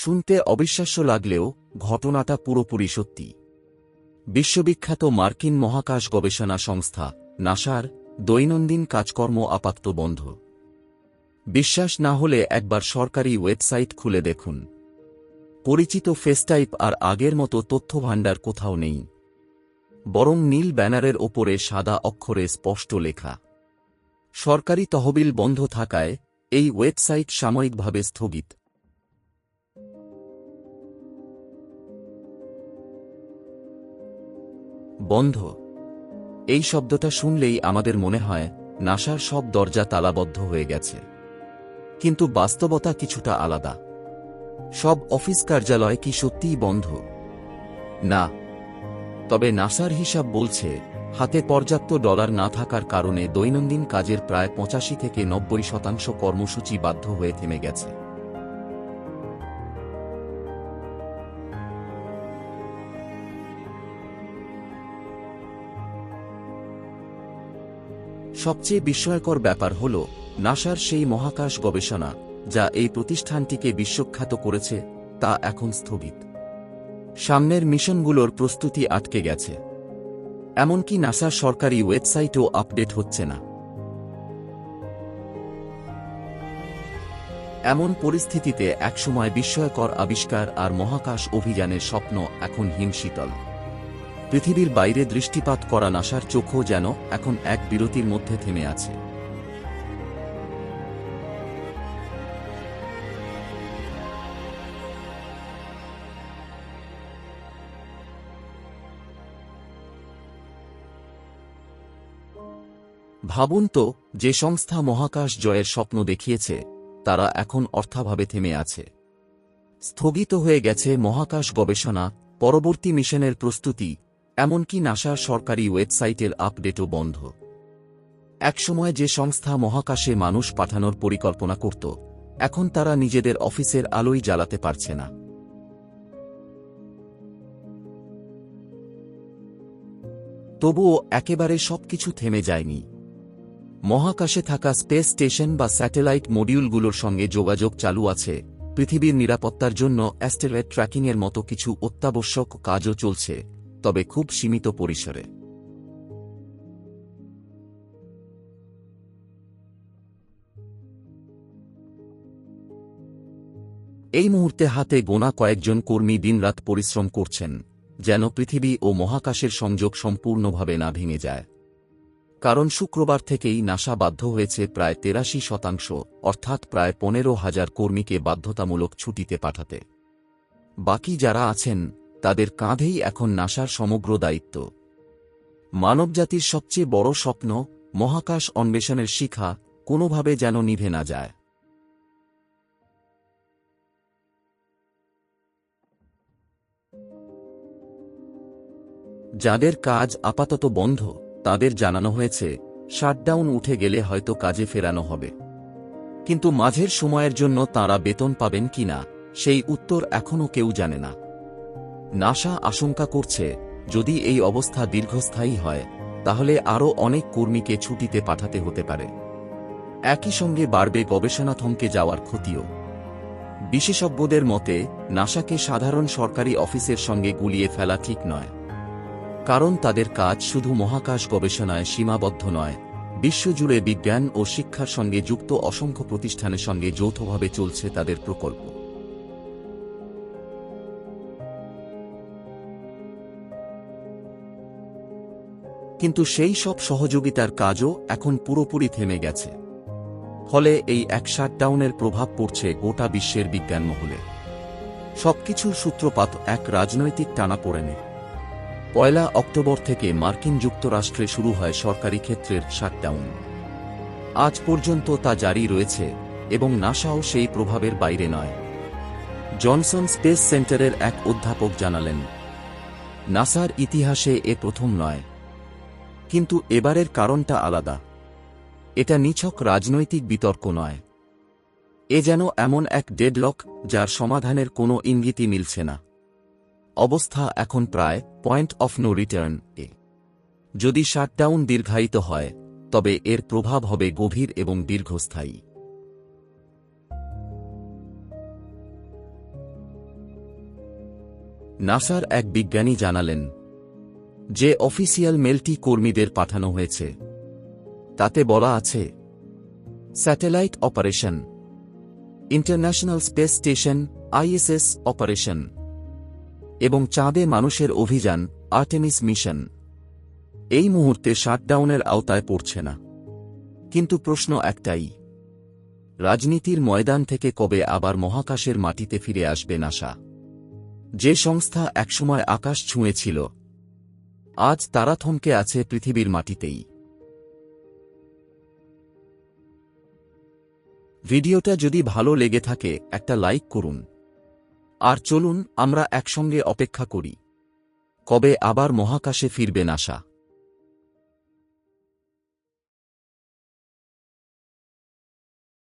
শুনতে অবিশ্বাস্য লাগলেও ঘটনাটা পুরোপুরি সত্যি। বিশ্ববিখ্যাত মার্কিন মহাকাশ গবেষণা সংস্থা নাসার দৈনন্দিন কাজকর্ম আপাতত বন্ধ। বিশ্বাস না হলে একবার সরকারি ওয়েবসাইট খুলে দেখুন। পরিচিত ফেসটাইপ আর আগের মতো তথ্যভাণ্ডার কোথাও নেই। বরং নীল ব্যানারের ওপরে সাদা অক্ষরে স্পষ্ট লেখা। সরকারি তহবিল বন্ধ থাকায় এই ওয়েবসাইট সাময়িকভাবে স্থগিত। বন্ধ। এই শব্দটা শুনলেই আমাদের মনে হয়, নাসার সব দরজা তালাবদ্ধ হয়ে গেছে। কিন্তু বাস্তবতা কিছুটা আলাদা। সব অফিস কার্যালয় কি সত্যিই বন্ধ? না। তবে নাসার হিসাব বলছে, হাতে পর্যাপ্ত ডলার না থাকার কারণে দৈনন্দিন কাজের প্রায় পঁচাশি থেকে নব্বই শতাংশ কর্মসূচি বাধ্য হয়ে থেমে গেছে। সবচেয়ে বিস্ময়কর ব্যাপার হল, নাসার সেই মহাকাশ গবেষণা, যা এই প্রতিষ্ঠানটিকে বিশ্বখ্যাত করেছে, তা এখন স্থগিত। সামনের মিশনগুলোর প্রস্তুতি আটকে গেছে। এমনকি নাসার সরকারি ওয়েবসাইটও আপডেট হচ্ছে না। এমন পরিস্থিতিতে একসময় বিস্ময়কর আবিষ্কার আর মহাকাশ অভিযানের স্বপ্ন এখন হিমশীতল। পৃথিবীর বাইরে দৃষ্টিপাত করা নাসার চোখও যেন এখন এক বিরতির মধ্যে থেমে আছে। ভাবুন তো, যে সংস্থা মহাকাশ জয়ের স্বপ্ন দেখিয়েছে, তারা এখন অর্থাভাবে থেমে আছে। স্থগিত হয়ে গেছে মহাকাশ গবেষণা, পরবর্তী মিশনের প্রস্তুতি এমনকি নাসার সরকারি ওয়েবসাইটের আপডেটও বন্ধ। একসময় যে সংস্থা মহাকাশে মানুষ পাঠানোর পরিকল্পনা করত, এখন তারা নিজেদের অফিসের আলোই জ্বালাতে পারছে না। তবুও একেবারে সবকিছু থেমে যায়নি। মহাকাশে থাকা স্পেস স্টেশন বা স্যাটেলাইট মডিউলগুলোর সঙ্গে যোগাযোগ চালু আছে, পৃথিবীর নিরাপত্তার জন্য অ্যাস্টেরয়েড ট্র্যাকিংয়ের মতো কিছু অত্যাবশ্যক কাজও চলছে। তবে খুব সীমিত পরিসরে। এই মুহূর্তে হাতে গোনা কয়েকজন কর্মী দিনরাত পরিশ্রম করছেন, যেন পৃথিবী ও মহাকাশের সংযোগ সম্পূর্ণভাবে না ভেঙে যায়। কারণ শুক্রবার থেকেই নাসা বাধ্য হয়েছে প্রায় তেরাশি শতাংশ, অর্থাৎ প্রায় পনেরো হাজার কর্মীকে বাধ্যতামূলক ছুটিতে পাঠাতে। বাকি যারা আছেন তাদের কাঁধেই এখন নাসার সমগ্র দায়িত্ব। মানবজাতির সবচেয়ে বড় স্বপ্ন মহাকাশ অন্বেষণের শিখা কোনোভাবে যেন নিভে না যায়। যাদের কাজ আপাতত বন্ধ, তাদের জানানো হয়েছে, শাটডাউন উঠে গেলে হয়তো কাজে ফেরানো হবে। কিন্তু মাঝের সময়ের জন্য তারা বেতন পাবেন কিনা, সেই উত্তর এখনও কেউ জানে না। নাসা আশঙ্কা করছে, যদি এই অবস্থা দীর্ঘস্থায়ী হয়, তাহলে আরও অনেক কর্মীকে ছুটিতে পাঠাতে হতে পারে। একই সঙ্গে বাড়বে গবেষণা থমকে যাওয়ার ক্ষতিও। বিশেষজ্ঞদের মতে নাসাকে সাধারণ সরকারি অফিসের সঙ্গে গুলিয়ে ফেলা ঠিক নয়। কারণ তাদের কাজ শুধু মহাকাশ গবেষণায় সীমাবদ্ধ নয়, বিশ্বজুড়ে বিজ্ঞান ও শিক্ষার সঙ্গে যুক্ত অসংখ্য প্রতিষ্ঠানের সঙ্গে যৌথভাবে চলছে তাদের প্রকল্প। কিন্তু সেই সব সহযোগিতার কাজও এখন পুরোপুরি থেমে গেছে। ফলে এই এক শাটডাউনের প্রভাব পড়ছে গোটা বিশ্বের বিজ্ঞান মহলে। সবকিছুর সূত্রপাত এক রাজনৈতিক টানাপোড়েনে পয়লা অক্টোবর থেকে মার্কিন যুক্তরাষ্ট্রে শুরু হয় সরকারি ক্ষেত্রের শাটডাউন। আজ পর্যন্ত তা জারি রয়েছে এবং নাসাও সেই প্রভাবের বাইরে নয়। জনসন স্পেস সেন্টারের এক অধ্যাপক জানালেন, নাসার ইতিহাসে এ প্রথম নয়। কিন্তু এবারের কারণটা আলাদা। এটা নিছক রাজনৈতিক বিতর্ক নয়। এ যেন এমন এক ডেডলক যার সমাধানের কোনো ইঙ্গিতই মিলছে না। অবস্থা এখন প্রায় পয়েন্ট অফ নো রিটার্ন এ। যদি শাটডাউন দীর্ঘায়িত হয়, তবে এর প্রভাব হবে গভীর এবং দীর্ঘস্থায়ী। নাসার এক বিজ্ঞানী জানালেন যে অফিসিয়াল মেলটি কর্মীদের পাঠানো হয়েছে। তাতে বলা আছে, satellite operation, international space station, ISS operation, এবং চাঁদে মানুষের অভিযান, আর্টেমিস মিশন। এই মুহূর্তে শাটডাউনের আওতায় পড়ছে না। কিন্তু প্রশ্ন একটাই, রাজনীতির ময়দান থেকে কবে আবার মহাকাশের মাটিতে ফিরে আসবে নাসা? যে সংস্থা একসময় আকাশ ছুঁয়েছিল আজ তারা থমকে আছে পৃথিবীর মাটিতেই। ভিডিওটা যদি ভালো লেগে থাকে, একটা লাইক করুন। আর চলুন, আমরা একসঙ্গে অপেক্ষা করি। কবে আবার মহাকাশে ফিরবেন নাসা